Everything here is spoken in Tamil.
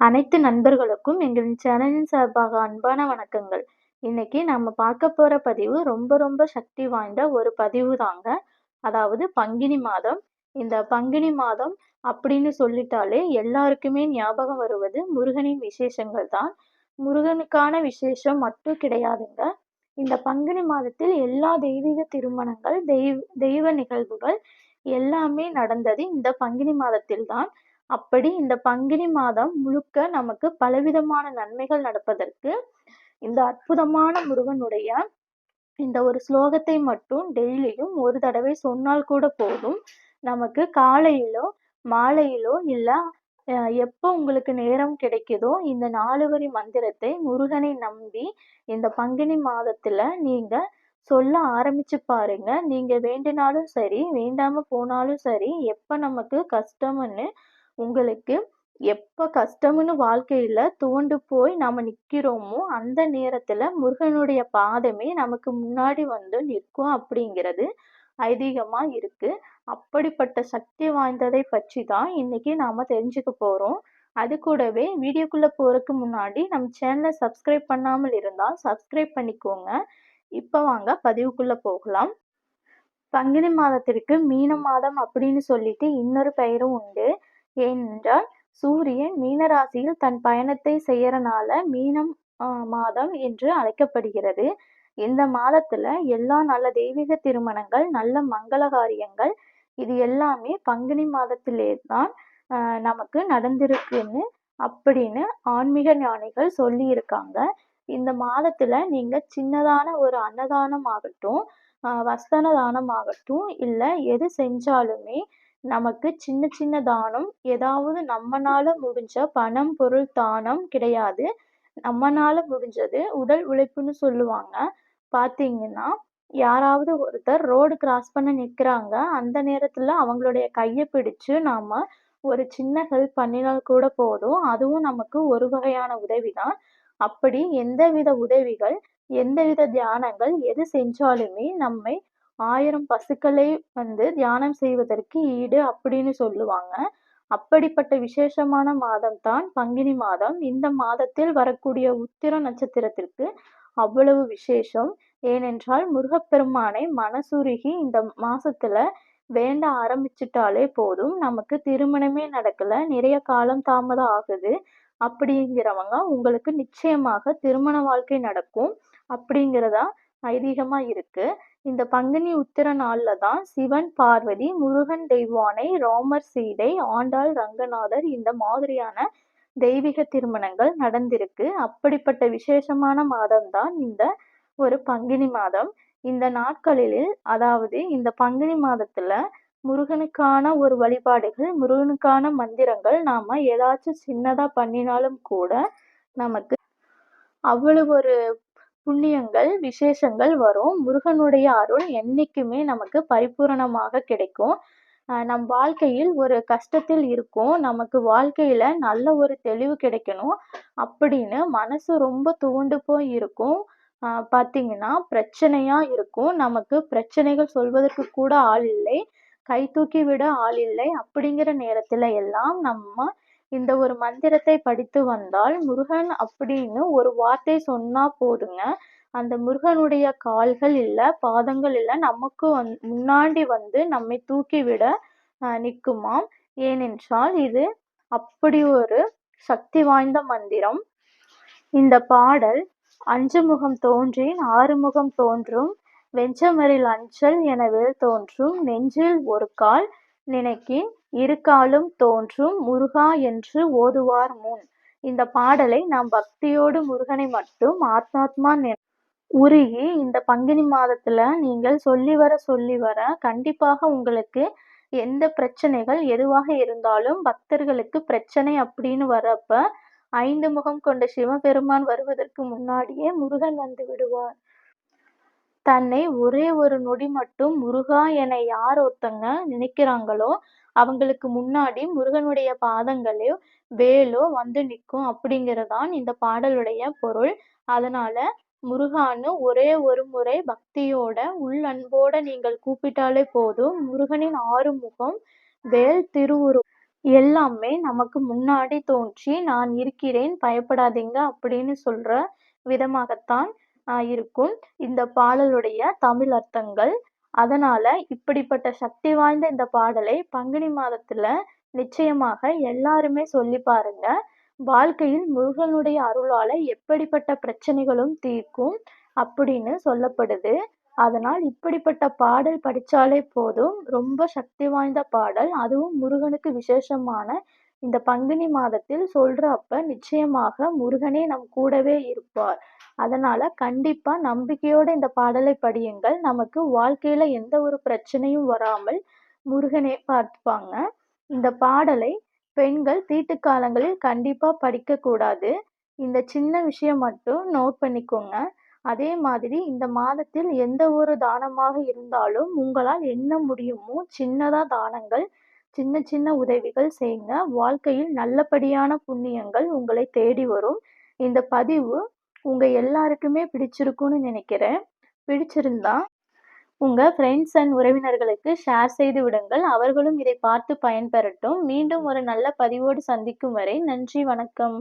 அனைத்து நண்பர்களுக்கும் எங்களின் சேனலின் சார்பாக அன்பான வணக்கங்கள். இன்னைக்கு நம்ம பார்க்க போற பதிவு ரொம்ப ரொம்ப சக்தி வாய்ந்த ஒரு பதிவு தாங்க. அதாவது பங்கினி மாதம். இந்த பங்கினி மாதம் அப்படின்னு சொல்லிட்டாலே எல்லாருக்குமே ஞாபகம் வருவது முருகனின் விசேஷங்கள் தான். முருகனுக்கான விசேஷம் மட்டும் கிடையாதுங்க. இந்த பங்குனி மாதத்தில் எல்லா தெய்வீக திருமணங்கள் தெய்வ தெய்வ நிகழ்வுகள் எல்லாமே நடந்தது இந்த பங்கினி மாதத்தில் தான். அப்படி இந்த பங்குனி மாதம் முழுக்க நமக்கு பலவிதமான நன்மைகள் நடப்பதற்கு இந்த அற்புதமான முருகனுடைய இந்த ஒரு ஸ்லோகத்தை மட்டும் டெய்லியும் ஒரு தடவை சொன்னால் கூட போதும். நமக்கு காலையிலோ மாலையிலோ இல்ல எப்போ உங்களுக்கு நேரம் கிடைக்குதோ இந்த நாலு வரி மந்திரத்தை முருகனை நம்பி இந்த பங்குனி மாதத்துல நீங்க சொல்ல ஆரம்பிச்சு பாருங்க. நீங்க வேண்டினாலும் சரி வேண்டாம போனாலும் சரி எப்ப நமக்கு கஷ்டம்னு உங்களுக்கு எப்போ கஷ்டம்னு வாழ்க்கையில் தோண்டு போய் நாம் நிற்கிறோமோ அந்த நேரத்தில் முருகனுடைய பாதமே நமக்கு முன்னாடி வந்து நிற்கும் அப்படிங்கிறது ஐதீகமாக இருக்குது அப்படிப்பட்ட சக்தி வாய்ந்ததை பற்றி தான் இன்றைக்கி நாம் தெரிஞ்சுக்க போகிறோம் அது கூடவே வீடியோக்குள்ளே போகிறதுக்கு முன்னாடி நம்ம சேனலை சப்ஸ்கிரைப் பண்ணாமல் இருந்தால் சப்ஸ்கிரைப் பண்ணிக்கோங்க. இப்போ வாங்க பதிவுக்குள்ளே போகலாம். பங்குனி மாதத்திற்கு மீன மாதம் அப்படின்னு சொல்லிட்டு இன்னொரு பெயரும் உண்டு. ஏனென்றால் சூரியன் மீனராசியில் தன் பயணத்தை செய்யறனால மீனம் மாதம் என்று அழைக்கப்படுகிறது. இந்த மாதத்துல எல்லா நல்ல தெய்வீக திருமணங்கள் நல்ல மங்கள காரியங்கள் இது எல்லாமே பங்குனி மாதத்திலே தான் நமக்கு நடந்திருக்குன்னு அப்படின்னு ஆன்மீக ஞானிகள் சொல்லி இருக்காங்க இந்த மாதத்துல நீங்க சின்னதான ஒரு அன்னதானம் ஆகட்டும் வஸ்தன தானம் ஆகட்டும் இல்ல எது செஞ்சாலுமே நமக்கு சின்ன சின்ன தானம் ஏதாவது நம்மனால முடிஞ்ச பணம் பொருள் தானம் கிடையாது. நம்மனால முடிஞ்சது உடல் உழைப்புன்னு சொல்லுவாங்க. பாத்தீங்கன்னா யாராவது ஒருத்தர் ரோடு கிராஸ் பண்ண நிற்கிறாங்க அந்த நேரத்தில் அவங்களுடைய கையை பிடிச்சு நாம ஒரு சின்ன ஹெல்ப் பண்ணினால் கூட போதும். அதுவும் நமக்கு ஒரு வகையான உதவி தான் அப்படி எந்தவித உதவிகள் எந்தவித தியானங்கள் எது செஞ்சாலுமே நம்மை ஆயிரம் பசுக்களை வந்து தியானம் செய்வதற்கு ஈடு அப்படின்னு சொல்லுவாங்க. அப்படிப்பட்ட விசேஷமான மாதம் தான் பங்கினி மாதம். இந்த மாதத்தில் வரக்கூடிய உத்திர நட்சத்திரத்திற்கு அவ்வளவு விசேஷம். ஏனென்றால் முருகப்பெருமானை மனசுருகி இந்த மாசத்துல வேண்ட ஆரம்பிச்சிட்டாலே போதும். நமக்கு திருமணமே நடக்கல. நிறைய காலம் தாமதம் ஆகுது. அப்படிங்கிறவங்க உங்களுக்கு நிச்சயமாக திருமண வாழ்க்கை நடக்கும் அப்படிங்கிறதா ஐதீகமா இருக்கு. இந்த பங்குனி உத்திர நாள்ல தான் சிவன் பார்வதி முருகன் தெய்வானை ராமர் சீதை ஆண்டாள் ரங்கநாதர் இந்த மாதிரியான தெய்வீக திருமணங்கள் நடந்திருக்கு. அப்படிப்பட்ட விசேஷமான மாதம்தான் இந்த ஒரு பங்குனி மாதம். இந்த நாட்களில் அதாவது இந்த பங்குனி மாதத்துல முருகனுக்கான ஒரு வழிபாடுகள் முருகனுக்கான மந்திரங்கள் நாம ஏதாச்சும் சின்னதா பண்ணினாலும் கூட நமக்கு அவ்வளவு ஒரு புண்ணியங்கள் விசேஷங்கள் வரும். முருகனுடைய அருள் என்றைக்குமே நமக்கு பரிபூரணமாக கிடைக்கும். நம் வாழ்க்கையில் ஒரு கஷ்டத்தில் இருக்கும். நமக்கு வாழ்க்கையில நல்ல ஒரு தெளிவு கிடைக்கணும். அப்படின்னு மனசு ரொம்ப துவண்டு போய் இருக்கும். பார்த்தீங்கன்னா பிரச்சனையா இருக்கும். நமக்கு பிரச்சனைகள் சொல்வதற்கு கூட ஆள் இல்லை. கை தூக்கி விட ஆள் இல்லை. அப்படிங்கிற நேரத்துல எல்லாம் நம்ம இந்த ஒரு மந்திரத்தை படித்து வந்தால் முருகன் அப்படின்னு ஒரு வார்த்தை சொன்னா போதுங்க. அந்த முருகனுடைய கால்கள் இல்ல பாதங்கள் இல்ல நமக்கு வந் முன்னாடி வந்து நம்மை தூக்கிவிட நிற்குமாம். ஏனென்றால் இது அப்படி ஒரு சக்தி வாய்ந்த மந்திரம். இந்த பாடல் அஞ்சு முகம் தோன்றின் ஆறு முகம் தோன்றும் வெஞ்சமரில் அஞ்சல் எனவே தோன்றும் நெஞ்சில் ஒரு கால் நினைக்கின் இருக்காலும் தோன்றும் முருகா என்று ஓதுவார் முன். இந்த பாடலை நாம் பக்தியோடு முருகனை மட்டும் ஆத்மாத்மா உருகி இந்த பங்குனி மாதத்துல நீங்கள் சொல்லி வர சொல்லி வர கண்டிப்பாக உங்களுக்கு எந்த பிரச்சனைகள் எதுவாக இருந்தாலும் பக்தர்களுக்கு பிரச்சனை அப்படின்னு வரப்ப ஐந்து முகம் கொண்ட சிவபெருமான் வருவதற்கு முன்னாடியே முருகன் வந்து விடுவார். தன்னை ஒரே ஒரு நொடி மட்டும் முருகா என யார் ஒருத்தங்க நினைக்கிறாங்களோ அவங்களுக்கு முன்னாடி முருகனுடைய பாதங்களோ வேலோ வந்து நிற்கும் அப்படிங்கிறதான் இந்த பாடலுடைய பொருள். அதனால முருகான்னு ஒரே ஒரு முறை பக்தியோட உள்ளன்போட நீங்கள் கூப்பிட்டாலே போதும். முருகனின் ஆறுமுகம் வேல் திருவுரு எல்லாமே நமக்கு முன்னாடி தோன்றி நான் இருக்கிறேன் பயப்படாதீங்க அப்படின்னு சொல்ற விதமாகத்தான் இருக்கும். இந்த பாடலுடைய தமிழ் அர்த்தங்கள். அதனால இப்படிப்பட்ட சக்தி வாய்ந்த இந்த பாடலை பங்குனி மாதத்துல நிச்சயமாக எல்லாருமே சொல்லி பாருங்க. வாழ்க்கையில் முருகனுடைய அருளால எப்படிப்பட்ட பிரச்சனைகளும் தீர்க்கும் அப்படின்னு சொல்லப்படுது. அதனால் இப்படிப்பட்ட பாடல் படிச்சாலே போதும். ரொம்ப சக்தி வாய்ந்த பாடல். அதுவும் முருகனுக்கு விசேஷமான இந்த பங்குனி மாதத்தில் சொல்கிறப்ப நிச்சயமாக முருகனே நம் கூடவே இருப்பார். அதனால கண்டிப்பா நம்பிக்கையோட இந்த பாடலை படியுங்கள். நமக்கு வாழ்க்கையில எந்த ஒரு பிரச்சனையும் வராமல் முருகனே பார்த்துப்பாங்க. இந்த பாடலை பெண்கள் தீட்டு காலங்களில் கண்டிப்பா படிக்க கூடாது இந்த சின்ன விஷயம் மட்டும் நோட் பண்ணிக்கோங்க. அதே மாதிரி இந்த மாதத்தில் எந்த ஒரு தானமாக இருந்தாலும் உங்களால் என்ன முடியுமோ சின்னதா தானங்கள் சின்ன சின்ன உதவிகள் செய்யுங்க வாழ்க்கையில் நல்லபடியான புண்ணியங்கள் உங்களை தேடி வரும். இந்த பதிவு உங்க எல்லாருக்குமே பிடிச்சிருக்கும்னு நினைக்கிறேன். பிடிச்சிருந்தா உங்க ஃப்ரெண்ட்ஸ் அண்ட் உறவினர்களுக்கு ஷேர் செய்து விடுங்கள். அவர்களும் இதை பார்த்து பயன்பெறட்டும். மீண்டும் ஒரு நல்ல பதிவோடு சந்திக்கும் வரை நன்றி வணக்கம்.